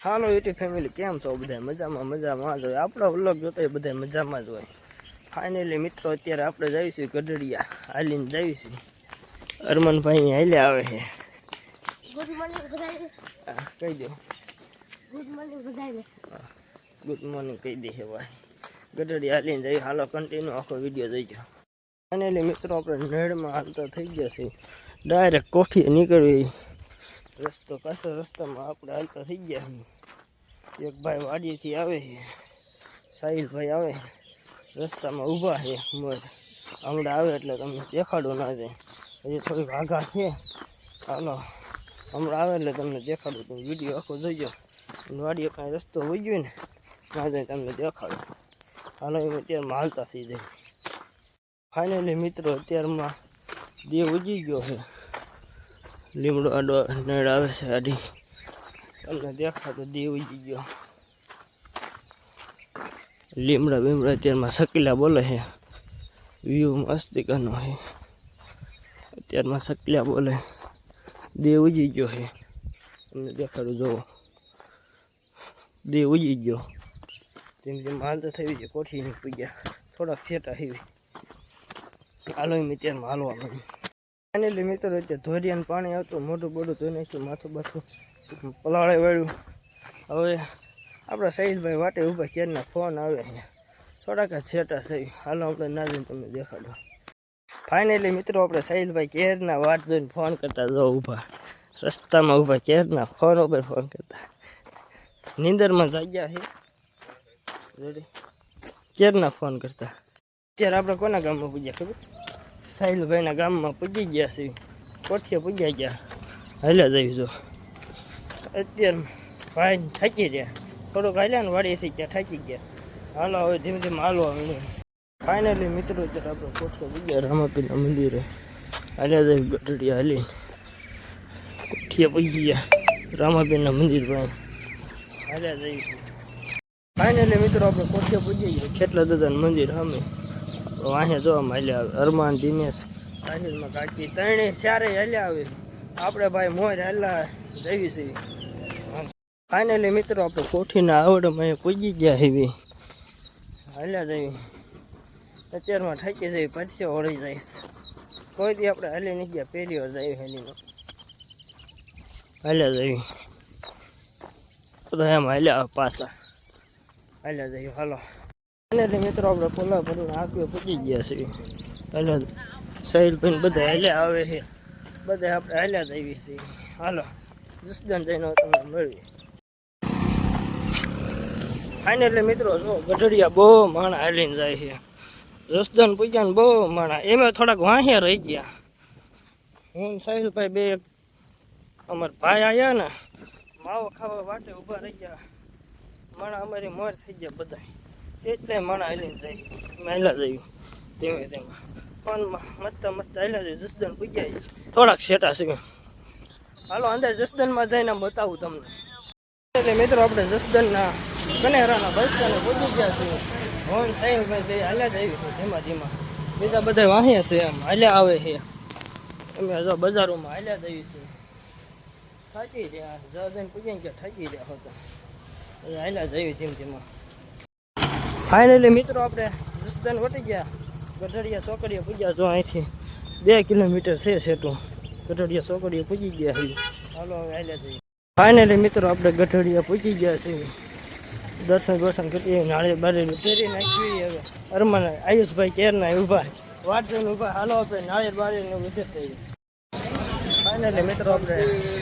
હાલો UT family કેમ છો બધા? મજામાં મજામાં જ હોય. આપણો વ્લોગ જોતો હોય બધા મજામાં જ હોય. ફાઇનલી મિત્રો અત્યારે આપણે જઈશું ગઢડિયા. હાલીને જઈશું. અરમનભાઈ હાલ્યા આવે છે. ગુડ મોર્નિંગ કહી દો. ગુડ મોર્નિંગ બધાને. ગુડ મોર્નિંગ કહી દે છે ભાઈ. ગઢડિયા હાલીને જઈ હાલો કન્ટિન્યુ આખો વીડિયો જોઈજો ફાઇનલી મિત્રો આપણે નેડમાં હાલતા થઈ ગયા છે ડાયરેક્ટ કોઠી નીકળવી. રસ્તો પાછો રસ્તામાં આપણે હાલતા થઈ ગયા એક ભાઈ વાડીથી આવે છે. સાહિલભાઈ આવે રસ્તામાં ઊભા છે. મોર હમણાં આવે એટલે તમને દેખાડો ના જાય. હજી થોડીક આઘા છે. હાલો. હમણાં આવે એટલે તમને દેખાડું. તમે વીડિયો આખો જોઈજો વાડીએ કાંઈ રસ્તો હોઈ ગયો ને, ના જાય તમને દેખાડો. હાલો, એમ અત્યારમાં હાલતા થઈ જાય. ફાઇનલી મિત્રો, અત્યારમાં દેવ ઉજી ગયો છે. લીમડો આડો નળ આવે છે આડી. તમને દેખાતો દેવ ગયો. લીમડા બીમડા અત્યારમાં શકીલા બોલે છે. વ્યૂ મસ્તિકાનો છે. અત્યારમાં શકીલા બોલે. દેવ ઉજી ગયો છે. તમને દેખાડું જોવો. દેવ ઉજી ગયો. તેમ જેમ તો થઈ છે કોઠીની પૂગ્યા થોડાક છેટા હેવી હાલો એમ અત્યારમાં હાલવા માંડ્યું. ફાઇનલી મિત્રો અત્યારે ધોરિયાનું પાણી આવતું, મોઢું બોઢું ધોઈ નાખ્યું માથું બાથું પલાળે વાળ્યું. હવે આપણા સહીલભાઈ વાટે ઊભા ક્યારના ફોન આવે છે થોડાક જ છેટા છે. હાલો, આપણે ના જઈને તમને દેખાડો. ફાઇનલી મિત્રો, આપણે સહીલભાઈ કેરના વાટ જોઈને ફોન કરતા જો ઊભા. રસ્તામાં ઊભા કેરના ફોન ઉપર ફોન કરતા. નીંદરમાં જાગ્યા છે રેડી કેરના ફોન કરતા. અત્યારે આપણે કોના ગામમાં પૂજ્યા ખબર? સાહિલભાઈના ગામમાં પૂજી ગયા છે. કોઠીએ પૂજ્યા ગયા. હાલ્યા જઈશ અત્યારે ભાઈ થાકી રહ્યા. થોડુંક હાલ્યા ને વાડીએથી ગયા થાકી ગયા. હાલો, હવે ધીમે ધીમે હાલવા માંડ્યું ફાઇનલી મિત્રો, અત્યારે આપણે કોઠીએ પૂજ્યા. રામાપીરના મંદિરે. હાલ્યા જઈ ગઢડિયા હાલી કોઠીએ પૂજી ગયા. રામાપીરના મંદિર પાસે હાલ્યા જઈ ફાઇનલી મિત્રો, આપણે કોઠીએ પૂજી ગયા. ખેતલા દાદાનું મંદિર સામે. વાંહે જોવા મળ્યા આવે અરમાન દિનેશ, સાહિલમાં કાકી ત્રણે ચારે હાલ્યા આવે આપણે ભાઈ મોજ હલ્યા જઈએ છીએ. ફાઇનલી મિત્રો, આપણે કોઠીના આવડમાં અહીંયા પૂજી ગયા હેવી હલ્યા જઈએ. અત્યારમાં થકી જઈ પછી ઓળી જઈશ કોઈ દી આપણે હાલી નહીં ગયા પહેલી વાર જઈએ હેલીમાં હાલ્યા જઈએ. તો એમ હાલ્યા પાછા. હાલ્યા જઈ હાલો. એટલે મિત્રો આપણે પોલા ભરીને આપ્યો પૂજી ગયા છે એટલે સાહિલભાઈ બધા હાલ્યા આવે છે. બધા આપણે હાલ્યા જ આવી છીએ. હાલો જસદન જઈને તમને મળીએ. ફાઇનલી મિત્રો, જો ગઢડિયા બહુ માણા હાલીને જાય છે. જસદન પૂજ્યા ને બહુ માણા. એમાં થોડાક વાંહ્યા રહી ગયા. હું ને સાહિલભાઈ બે અમારા ભાઈ આવ્યા ને, માવો ખાવા વાટે ઊભા રહી ગયા. માણા અમારી મોર થઈ ગયા બધા એટલે માણા હાલીને જાય મહેલા જયું ધીમે ધીમે. પણ મતતા મતતા હાલ્યા જયું જસદન પૂજ્યા થોડાક શેટા છે. હાલો, અંદર જસદનમાં જઈને બતાવું તમને. એટલે મિત્રો, આપણે જસદનના કનેરાના બસને પહોંચી ગયા છીએ. હોન સાહેબભાઈ બે હાલ્યા જ આવ્યું છે ધીમા ધીમા. બીજા બધા વાહ્યા છે એમ હાલ્યા આવે છે. અમે જો બજારોમાં હાલ્યા આવ્યું છે. થાકી રહ્યા જઈને પૂજી ગયા થાકી રહ્યા હતા હાલ્યા આવ્યું ધીમ ધીમા. ફાઇનલી મિત્રો આપણે જસદન વટી ગયા. ગઢડિયા ચોકડીએ પૂજ્યા જો અહીંથી બે કિલોમીટર છે સેટું. ગઢડિયા ચોકડીએ પૂજી ગયા છીએ હાલો, હવે હાલ્યા જઈએ. ફાઇનલી મિત્રો આપણે ગઢડિયા પૂજી ગયા છીએ દર્શન દર્શન કરી નાળે બારે ફેરી નાખ્યું હવે. અરમાન, આયુષભાઈ કેરના ઊભા. વાટ જોઈને ઊભા. હાલો આપણે નાળે બારે થઈ ફાઇનલી મિત્રો આપણે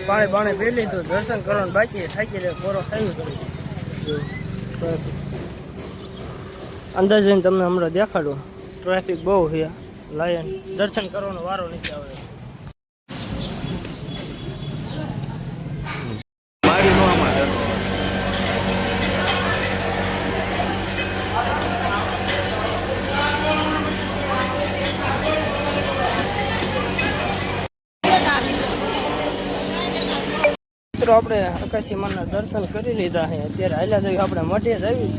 પાણી બાણે પી લીધું. દર્શન કરવાનું બાકી. થાકી રહે કોરો ખાઈ કર્યું અંદર જઈને તમને હમણાં દેખાડું. ટ્રાફિક બહુ છે. લાયન દર્શન કરવાનો વારો નથી આવે. મિત્રો આપણે આકાશી માના દર્શન કરી લીધા છે. અત્યારે હાલ્યા દેવી આપણે મઢે જ આવી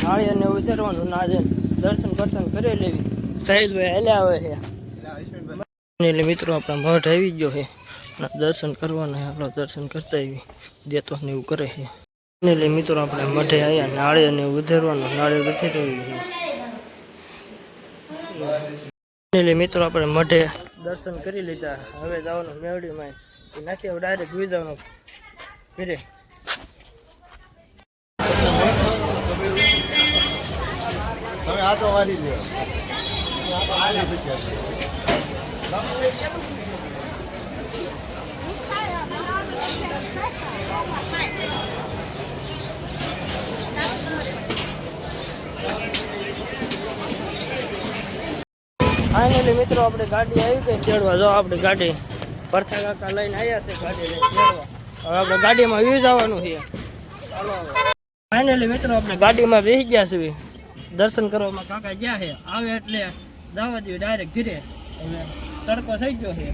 છે અને ઉતરવાનું ના જઈને દર્શન દર્શન કરી લેવી. સહેજભાઈ હાલ્યા આવે છે. મિત્રો આપણે ભટ આવી ગયો છે. દર્શન કરવાના આપણે દર્શન કરતા આવી દેતો ને એવું કરે છે. એટલે મિત્રો આપણે મઢે આવ્યા નાળે અને ઉધેરવાનું નાળે નથી રહ્યું છે. એટલે મિત્રો આપણે મઢે દર્શન કરી લીધા. હવે જવાનું મેવડીમાં નાખી ડાયરેક્ટ જોઈ જવાનું. ઘરે તમે આટો વારી લ્યો. ફાઇનલી મિત્રો, આપણે ગાડી આવી ગઈ ચડવા જો આપણે ગાડી પરથા કાકા લઈને આવ્યા છે ગાડી લઈને હવે આપણે ગાડીમાં વ્યૂ જવાનું છે. ચાલો ફાઇનલી મિત્રો, આપણે ગાડીમાં બેસી ગયા છીએ. દર્શન કરવામાં કાકા ગયા છે આવે એટલે દાવા દઈએ ડાયરેક્ટ ઘીરે હવે તડકો થઈ ગયો છે?